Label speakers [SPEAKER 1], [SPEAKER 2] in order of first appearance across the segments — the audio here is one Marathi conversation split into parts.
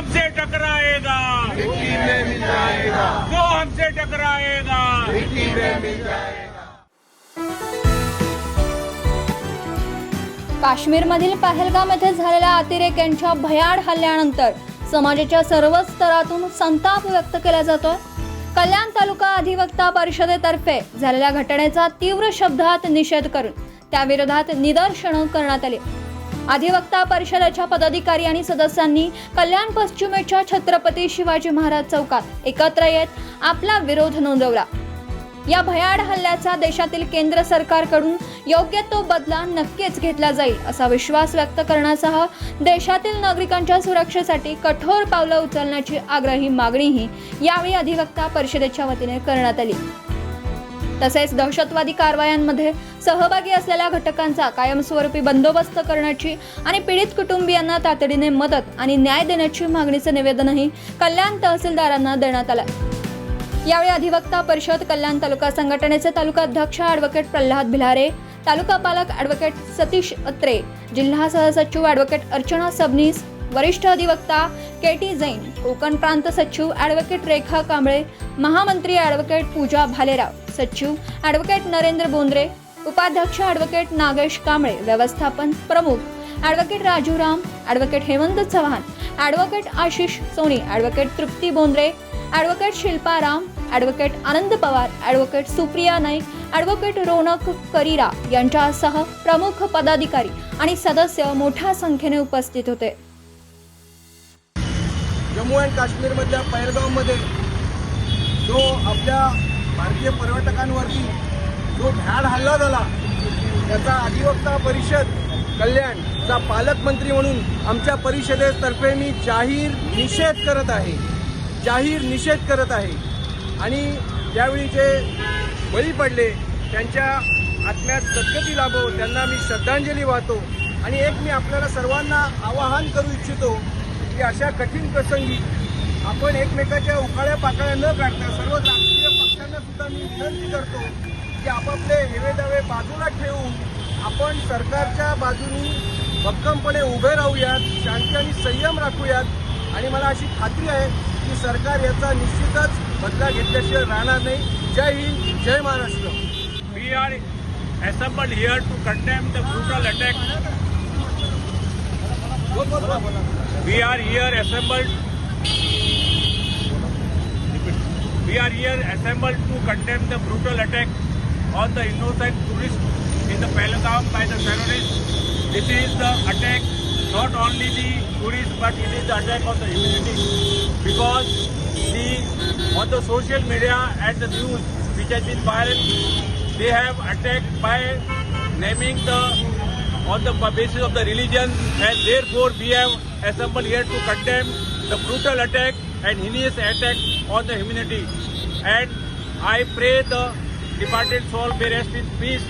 [SPEAKER 1] टकराएगा।
[SPEAKER 2] मिट्टी में मिल जाएगा।
[SPEAKER 1] जो हमसे टकराएगा।
[SPEAKER 2] मिट्टी में मिल जाएगा।
[SPEAKER 3] काश्मीरमधील पहलगाम येथे झालेल्या अतिरेक्यांच्या भयाड हल्ल्यानंतर समाजाच्या सर्व स्तरातून संताप व्यक्त केला जातोय. कल्याण तालुका अधिवक्ता परिषदेतर्फे झालेल्या घटनेचा तीव्र शब्दात निषेध करून त्याविरोधात निदर्शनं करण्यात आली. अधिवक्ता परिषदेच्या पदाधिकारी आणि सदस्यांनी कल्याण पश्चिमेच्या छत्रपती शिवाजी महाराज चौकात एकत्र येत आपला विरोध नोंदवला. या भयाड हल्ल्याचा देशातील केंद्र सरकारकडून योग्य तो बदला नक्कीच घेतला जाईल असा विश्वास व्यक्त करण्यासह देशातील नागरिकांच्या सुरक्षेसाठी कठोर पावलं उचलण्याची आग्रही मागणीही यावेळी अधिवक्ता परिषदेच्या वतीने करण्यात आली. तसेच दहशतवादी कारवायांमध्ये सहभागी असलेल्या घटकांचा कायमस्वरूपी बंदोबस्त करण्याची आणि पीडित कुटुंबियांना तातडीने मदत आणि न्याय देण्याची मागणीचं निवेदनही कल्याण तहसीलदारांना देण्यात आलं यावेळी अधिवक्ता परिषद कल्याण तालुका संघटनेचे तालुका अध्यक्ष ॲडव्होकेट प्रल्हाद भिलारे तालुका पालक ॲडव्होकेट सतीश अत्रे जिल्हा सहसचिव ॲडव्होकेट अर्चना सबनीस वरिष्ठ अधिवक्ता के टी जैन कोकण प्रांत सचिव ॲडव्होकेट रेखा कांबळे महामंत्री ॲडव्होकेट पूजा भालेराव सचिव ॲडव्होकेट नरेंद्र बोंद्रे उपाध्यक्ष ॲडव्होकेट नागेश कांबळे व्यवस्थापन प्रमुख advocate Raju Ram advocate Hemant Chavan advocate Ashish Soni advocate Trupti Bondre advocate Shilpa Ram advocate Anand Pawar advocate Supriya Naik advocate Ronak Karira यांच्यासह प्रमुख पदाधिकारी आणि सदस्य मोठ्या संख्येने उपस्थित होते.
[SPEAKER 4] जम्मू अँड काश्मीरमधल्या पहलगावमध्ये जो आपल्या भारतीय पर्यटकांवरती जो भ्याड हल्ला झाला त्याचा अधिवक्ता परिषद कल्याणचा पालकमंत्री म्हणून आमच्या परिषदेतर्फे मी जाहीर निषेध करत आहे. जाहीर निषेध करत आहे. आणि ज्यावेळी जे बळी पडले त्यांच्या आत्म्यात सद्गती लाभो त्यांना मी श्रद्धांजली वाहतो. आणि एक मी आपल्याला सर्वांना आवाहन करू इच्छितो की अशा कठीण प्रसंगी आपण एकमेकाच्या उकाळ्या पाकळ्या न काढता सर्व राजकीय पक्षांना सुद्धा मी विनंती करतो की आपापले हवे दावे बाजूला ठेवून आपण सरकारच्या बाजूनी भक्कमपणे उभे राहूयात शांती आणि संयम राखूयात. आणि मला अशी खात्री आहे की सरकार याचा निश्चितच बदला घेतल्याशिवाय राहणार नाही. जय हिंद जय Maharashtra.
[SPEAKER 1] We are assemble here to condemn the brutal attack we are here assemble we are here assemble to condemn the brutal attack on the innocent tourists in the Pahalgam by the terrorists. This is the attack not only the tourists but it is the attack on the humanity because the on the social media and the news which has been viral they have attacked by naming the on the basis of the religion and therefore we have assembled here to condemn the brutal attack and heinous attack on the humanity and I pray the departed soul may rest in peace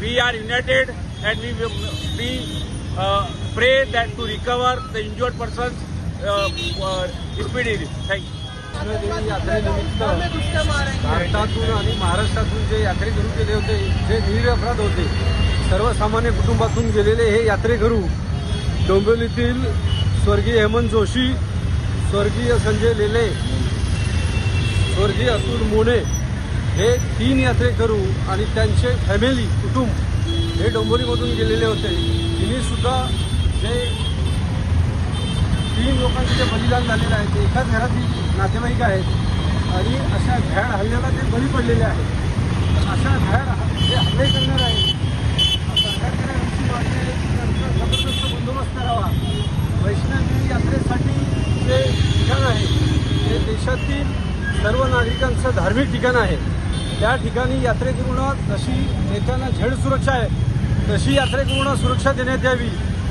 [SPEAKER 1] we are united and we will we uh, pray that to recover the injured persons uh, uh, speedily thank you
[SPEAKER 5] यात्रेनिमित्त भारतातून आणि महाराष्ट्रातून जे यात्रेकरू गेले होते जे निरपराध होते सर्वसामान्य कुटुंबातून गेलेले हे यात्रेकरू डोंबिवलीतील स्वर्गीय हेमंत जोशी स्वर्गीय संजय लेले स्वर्गीय अतुल मोने हे तीन यात्रेकरू आणि त्यांचे फॅमिली कुटुंब हे डोंबोलीमधून गेलेले होते. तिनेसुद्धा सुद्धा जे तीन लोकांचे जे बलिदान झालेलं आहे ते एकाच घरातील नातेवाईक आहेत आणि अशा भ्याड हल्ल्याला ते बळी पडलेले आहेत. अशा भ्याड जे हल्ले करणार आहेत आहे जबरदस्त बंदोबस्त करावा. वैष्णवी यात्रेसाठी जे ठिकाण आहे ते देशातील सर्व नागरिकांचं धार्मिक ठिकाण आहे. त्या ठिकाणी यात्रेकरूंना जशी नेत्यांना झेड सुरक्षा आहे तशी यात्रेकरूंना सुरक्षा देण्यात यावी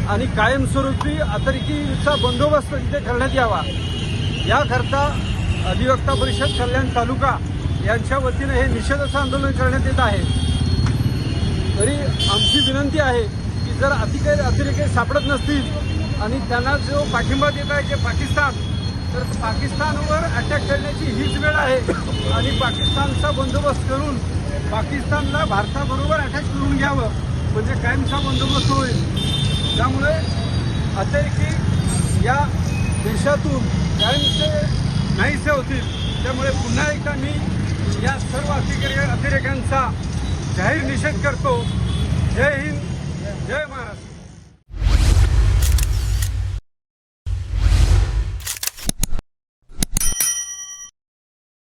[SPEAKER 5] आणि कायमस्वरूपी अतिरेकीचा बंदोबस्त तिथे करण्यात यावा. याकरता अधिवक्ता परिषद कल्याण तालुका यांच्या वतीनं हे निषेधाचं आंदोलन करण्यात येत आहे. तरी आमची विनंती आहे की जर अतिरेक अतिरेकी सापडत नसतील आणि त्यांना जो पाठिंबा देत आहे जे पाकिस्तान तर पाकिस्तानवर अटॅक करण्याची हीच वेळ आहे. आणि पाकिस्तानचा बंदोबस्त करून पाकिस्तानला भारताबरोबर अटॅच करून घ्यावं. म्हणजे कायमचा बंदोबस्त होईल. त्यामुळे अतिरेकी या देशातून कायमचे नाहीसे होतील. त्यामुळे पुन्हा एकदा मी या सर्व अतिरेक अतिरेक्यांचा जाहीर निषेध करतो.